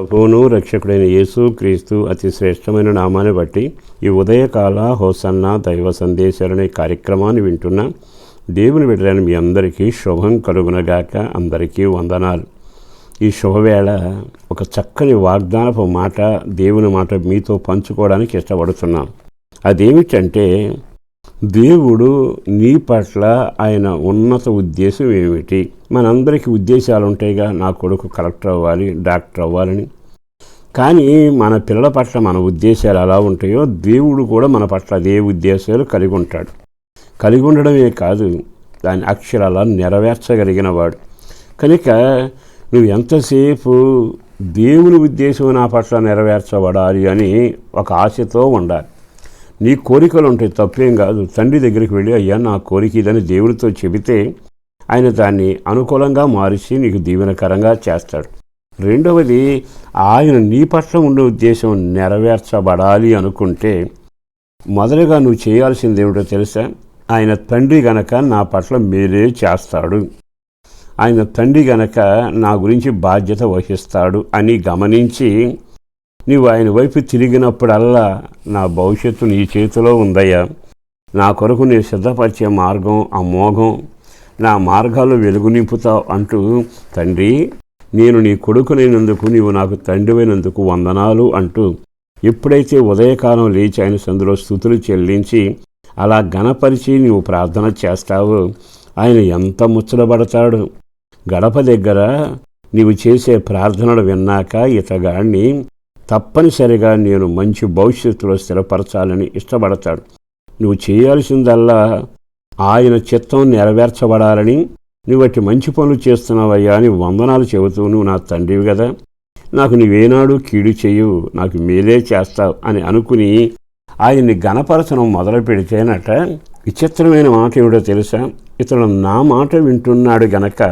ప్రభువును రక్షకుడైన యేసు క్రీస్తు అతి శ్రేష్టమైన నామాన్ని బట్టి ఈ ఉదయకాల హోసన్న దైవ సందేశాలనే కార్యక్రమాన్ని వింటున్న దేవుని విడలేని మీ అందరికీ శుభం కలుగునగాక అందరికీ వందనాలు. ఈ శుభవేళ ఒక చక్కని వాగ్దానపు మాట దేవుని మాట మీతో పంచుకోవడానికి ఇష్టపడుతున్నాను అదేమిటంటే దేవుడు నీ పట్ల ఆయన ఉన్నత ఉద్దేశం ఏమిటి? మనందరికీ ఉద్దేశాలు ఉంటాయిగా నా కొడుకు కలెక్టర్ అవ్వాలి డాక్టర్ అవ్వాలని. కానీ మన పిల్లల పట్ల మన ఉద్దేశాలు ఎలా ఉంటాయో దేవుడు కూడా మన పట్ల అదే ఉద్దేశాలు కలిగి ఉంటాడు. కలిగి ఉండడమే కాదు దాని అక్షరాల నెరవేర్చగలిగిన వాడు కనుక నువ్వు ఎంతసేపు దేవుని ఉద్దేశం నా పట్ల నెరవేర్చబడాలి అని ఒక ఆశతో ఉండాలి. నీ కోరికలు ఉంటాయి తప్పేం కాదు. తండ్రి దగ్గరికి వెళ్ళి అయ్యా నా కోరిక ఇదని దేవుడితో చెబితే ఆయన దాన్ని అనుకూలంగా మార్చి నీకు దీవెనకరంగా చేస్తాడు. రెండవది ఆయన నీ పట్ల ఉండే ఉద్దేశం నెరవేర్చబడాలి అనుకుంటే మొదలుగా నువ్వు చేయాల్సింది ఏమిటో తెలుసా? ఆయన తండ్రి గనక నా పట్ల మేలే చేస్తాడు. ఆయన తండ్రి గనక నా గురించి బాధ్యత వహిస్తాడు అని గమనించి నీవు ఆయన వైపు తిరిగినప్పుడల్లా నా భవిష్యత్తు నీ చేతిలో ఉందయ్యా. నా కొరకు నీ సిద్ధపరిచే మార్గం అమోఘం నా మార్గాలు వెలుగు నింపుతావు అంటూ తండ్రి నేను నీ కొడుకునైనందుకు నీవు నాకు తండ్రివైనందుకు వందనాలు అంటూ ఎప్పుడైతే ఉదయకాలం లేచి ఆయన సందులో స్థుతులు చెల్లించి అలా గణపరిచి నీవు ప్రార్థన చేస్తావో ఆయన ఎంత ముచ్చటపడతాడు. గడప దగ్గర నీవు చేసే ప్రార్థనలు విన్నాక ఇతగాడిని తప్పనిసరిగా నేను మంచి భవిష్యత్తులో స్థిరపరచాలని ఇష్టపడతాడు. నువ్వు చేయాల్సిందల్లా ఆయన చిత్తం నెరవేర్చబడాలని నువ్వు మంచి పనులు చేస్తున్నావయ్యా అని వందనాలు చెబుతూ నువ్వు నా తండ్రివి కదా నాకు నువ్వేనాడు కీడు చేయు నాకు మేలే చేస్తావు అని అనుకుని ఆయన్ని గణపరచడం మొదలు పెడితేనట విచిత్రమైన మాట ఏమిటో తెలుసా? ఇతడు నా మాట వింటున్నాడు గనక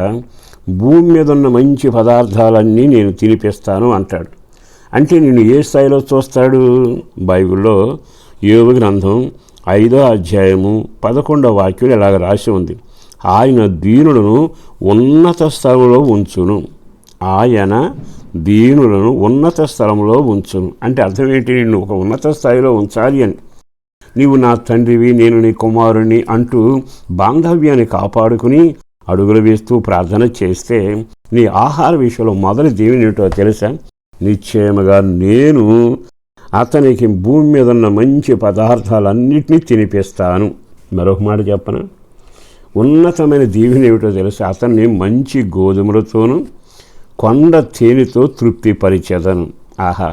భూమి మీద ఉన్న మంచి పదార్థాలన్నీ నేను తినిపిస్తాను అంటాడు. అంటే నేను ఏ స్థాయిలో చూస్తాడు? బైబిల్లో యోగ గ్రంథం ఐదో అధ్యాయము పదకొండవ వాక్యం ఇలాగ రాసి ఉంది. ఆయన దీనులను ఉన్నత స్థలంలో ఉంచును. ఆయన దీనులను ఉన్నత స్థలంలో ఉంచును. అంటే అర్థం ఏంటి? నిన్ను ఒక ఉన్నత స్థాయిలో ఉంచాలి అని. నీవు నా తండ్రివి నేను నీ కుమారుని అంటూ బాంధవ్యాన్ని కాపాడుకుని అడుగులు వేస్తూ ప్రార్థన చేస్తే నీ ఆహార విషయంలో మొదటి దేవుని ఏంటో తెలుసా? నిశ్చయముగా నేను అతనికి భూమి మీద ఉన్న మంచి పదార్థాలన్నింటినీ తినిపిస్తాను. మరొక మాట చెప్పన? ఉన్నతమైన దీవెన ఏమిటో తెలుసు? అతన్ని మంచి గోధుమలతోనూ కొండ తేనెతో తృప్తిపరిచేదను. ఆహా!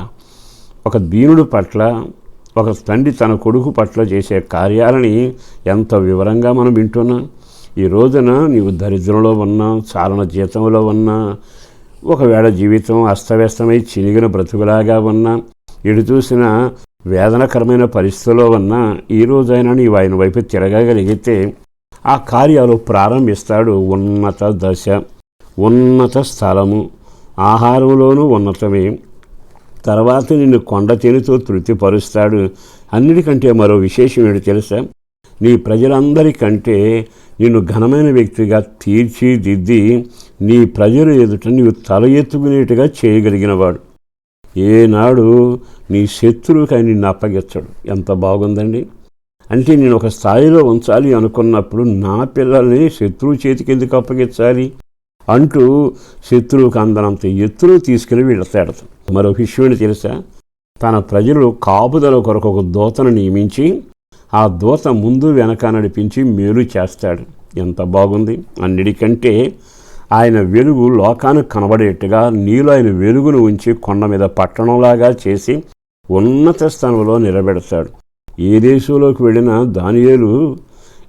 ఒక దీనుడు పట్ల ఒక తండ్రి తన కొడుకు పట్ల చేసే కార్యాలని ఎంత వివరంగా మనం వింటున్నాం? ఈ రోజున నీవు దరిద్రంలో ఉన్నా చాలన జీతంలో ఉన్నా ఒకవేళ జీవితం అస్తవ్యస్తమై చినిగిన బ్రతుకులాగా ఉన్నా ఎటు చూసిన వేదనకరమైన పరిస్థితిలో ఉన్నా ఈ రోజైనా నీవు ఆయన వైపు తిరగగలిగితే ఆ కార్యాలు ప్రారంభిస్తాడు ఉన్నత దశ ఉన్నత స్థలము. ఆహారంలోనూ ఉన్నతమే. తర్వాత నిన్ను కొండ తేనెతో తృప్తిపరుస్తాడు. అన్నిటికంటే మరో విశేషం ఏంటి తెలుసా? నీ ప్రజలందరికంటే నిన్ను ఘనమైన వ్యక్తిగా తీర్చిదిద్ది నీ ప్రజలు ఎదుట నీవు తల ఎత్తుకునేట్టుగా చేయగలిగినవాడు. ఏనాడు నీ శత్రువుకి నిన్ను అప్పగించడు. ఎంత బాగుందండి. అంటే నేను ఒక స్థాయిలో ఉంచాలి అనుకున్నప్పుడు నా పిల్లల్ని శత్రువు చేతికి ఎందుకు అప్పగించాలి? అంటూ శత్రువుకు అందనంత ఎత్తులు తీసుకుని వెళతాడు మరో శిష్యుని తెలుసా? తన ప్రజలు కాపుదల కొరకు ఒక దూతను నియమించి ఆ దూత ముందు వెనక నడిపించి మేలు చేస్తాడు. ఎంత బాగుంది. అన్నిటికంటే ఆయన వెలుగు లోకానికి కనబడేట్టుగా నీలో ఆయన వెలుగును ఉంచి కొండ మీద పట్టణంలాగా చేసి ఉన్నత స్థానంలో నిలబెడతాడు. ఏ దేశంలోకి వెళ్ళినా దానియేలు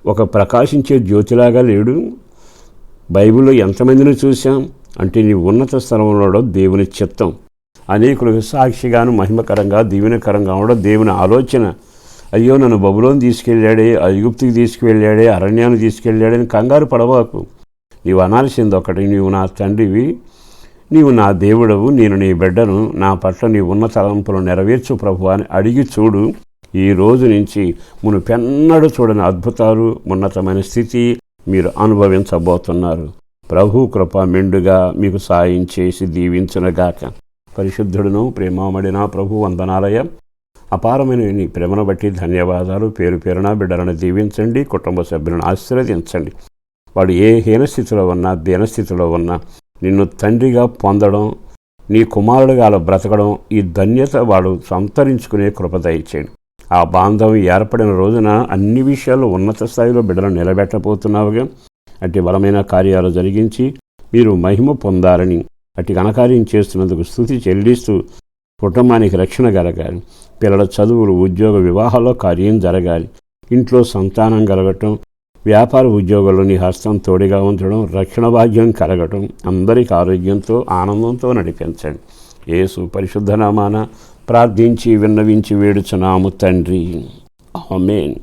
ఒక ప్రకాశించే జ్యోతిలాగా లేడు. బైబిల్లో ఎంతమందిని చూశాం అంటే నీ ఉన్నత స్థలంలో దేవుని చిత్తం. అనేకులకు సాక్షిగాను మహిమకరంగా దీవెనకరంగా ఉండడం దేవుని ఆలోచన. అయ్యో నన్ను బబులోని తీసుకెళ్ళాడే ఐగుప్తికి తీసుకువెళ్ళాడే అరణ్యాన్ని తీసుకెళ్ళాడని కంగారు పడవాకు నీవు అనాల్సింది ఒకటి. నీవు నా తండ్రివి నీవు నా దేవుడవు నేను నీ బిడ్డను నా పట్ల నీ ఉన్న తలంపులు నెరవేర్చు ప్రభు అని అడిగి చూడు. ఈ రోజు నుంచి మునుపెన్నడు చూడని అద్భుతాలు ఉన్నతమైన స్థితి మీరు అనుభవించబోతున్నారు. ప్రభు కృప మెండుగా మీకు సాయం చేసి దీవించునగాక పరిశుద్ధుడును ప్రేమామడిన ప్రభు వందనాలయ. అపారమైన నీ ప్రేమను బట్టి ధన్యవాదాలు. పేరు పేరున బిడ్డలను దీవించండి కుటుంబ సభ్యులను ఆశీర్వదించండి. వాడు ఏ హీనస్థితిలో ఉన్నా దీనస్థితిలో ఉన్నా నిన్ను తండ్రిగా పొందడం నీ కుమారుడుగా అలా బ్రతకడం ఈ ధన్యత వాడు సంతరించుకునే కృప దయచేయండి. ఆ బాంధవం ఏర్పడిన రోజున అన్ని విషయాలు ఉన్నత స్థాయిలో బిడ్డలు నిలబెట్టబోతున్నావుగా. అట్టి బలమైన కార్యాలు జరిగించి మీరు మహిమ పొందాలని అట్టి ఘనకార్యం చేస్తున్నందుకు స్థుతి చెల్లిస్తూ కుటుంబానికి రక్షణ కలగాలి. పిల్లల చదువులు ఉద్యోగ వివాహాల్లో కార్యం జరగాలి. ఇంట్లో సంతానం కలగటం వ్యాపార ఉద్యోగాల్లోని హస్తం తోడిగా ఉంచడం రక్షణ భాగ్యం కలగటం అందరికి ఆరోగ్యంతో ఆనందంతో నడిపించండి. యేసు పరిశుద్ధనామాన ప్రార్థించి విన్నవించి వేడుచున్నాము తండ్రి. ఆమెన్.